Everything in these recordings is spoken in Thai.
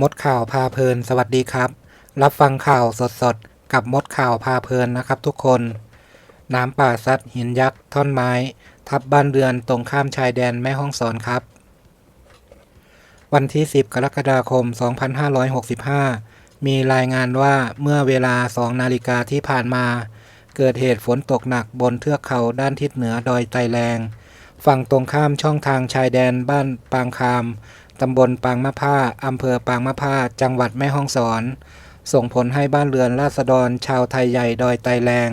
มดข่าวพาเพลิน สวัสดีครับ รับฟังข่าวสดๆ กับมดข่าวพาเพลินนะครับทุกคน น้ำป่าซัดหินยักษ์ท่อนไม้ ทับบ้านเรือนตรงข้ามชายแดนแม่ฮ่องสอนครับ วันที่ 10 กรกฎาคม 2565 มีรายงานว่าเมื่อเวลา 2 นาฬิกาที่ผ่านมา เกิดเหตุฝนตกหนักบนเทือกเขาด้านทิศเหนือดอยไตแรง ฝั่งตรงข้ามช่องทางชายแดนบ้านปางคาม ตำบลปางมะผ้าอำเภอปางมะผ้า จังหวัดแม่ฮ่องสอน ส่งผลให้บ้านเรือนราษฎรชาวไทยใหญ่ดอยไตแรง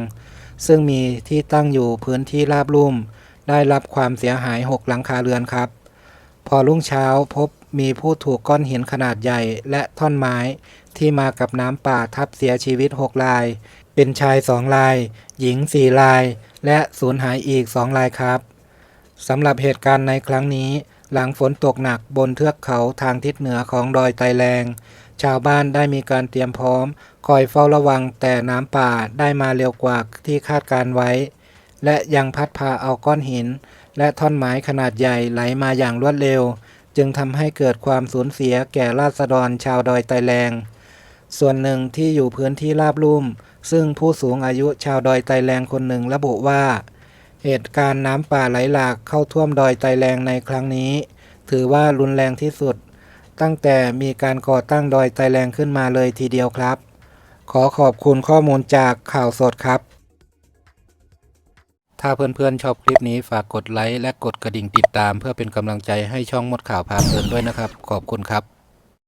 ซึ่งมีที่ตั้งอยู่พื้นที่ราบลุ่ม ได้รับความเสียหาย6หลังคาเรือนครับ พอรุ่งเช้าพบมีผู้ถูกก้อนหินขนาดใหญ่และท่อนไม้ที่มากับน้ำป่าทับเสียชีวิต6ราย เป็นชาย2ราย หญิง4ราย และสูญหายอีก2รายครับสำหรับเหตุการณ์ในครั้งนี้ หลังฝนตกหนักบนเทือกเขาทางทิศเหนือของดอยไตแรง ชาวบ้านได้มีการเตรียมพร้อม คอยเฝ้าระวังแต่น้ำป่าได้มาเร็วกว่าที่คาดการไว้ และยังพัดพาเอาก้อนหิน และท่อนไม้ขนาดใหญ่ไหลมาอย่างรวดเร็ว จึงทำให้เกิดความสูญเสียแก่ราษฎรชาวดอยไตแรงส่วนหนึ่งที่อยู่พื้นที่ราบลุ่ม ซึ่งผู้สูงอายุชาวดอยไตแรงคนหนึ่งระบุว่า เหตุการณ์น้ำป่าไหลหลากเข้าท่วมดอยไตแรงในครั้งนี้ ถือว่ารุนแรงที่สุด ตั้งแต่มีการก่อตั้งดอยไตแรงขึ้นมาเลยทีเดียวครับ ขอขอบคุณข้อมูลจากข่าวสดครับ ถ้าเพื่อนๆชอบคลิปนี้ฝากกดไลค์และกดกระดิ่งติดตาม เพื่อเป็นกำลังใจให้ช่องมดข่าวพาเพลินด้วยนะครับ ขอบคุณครับ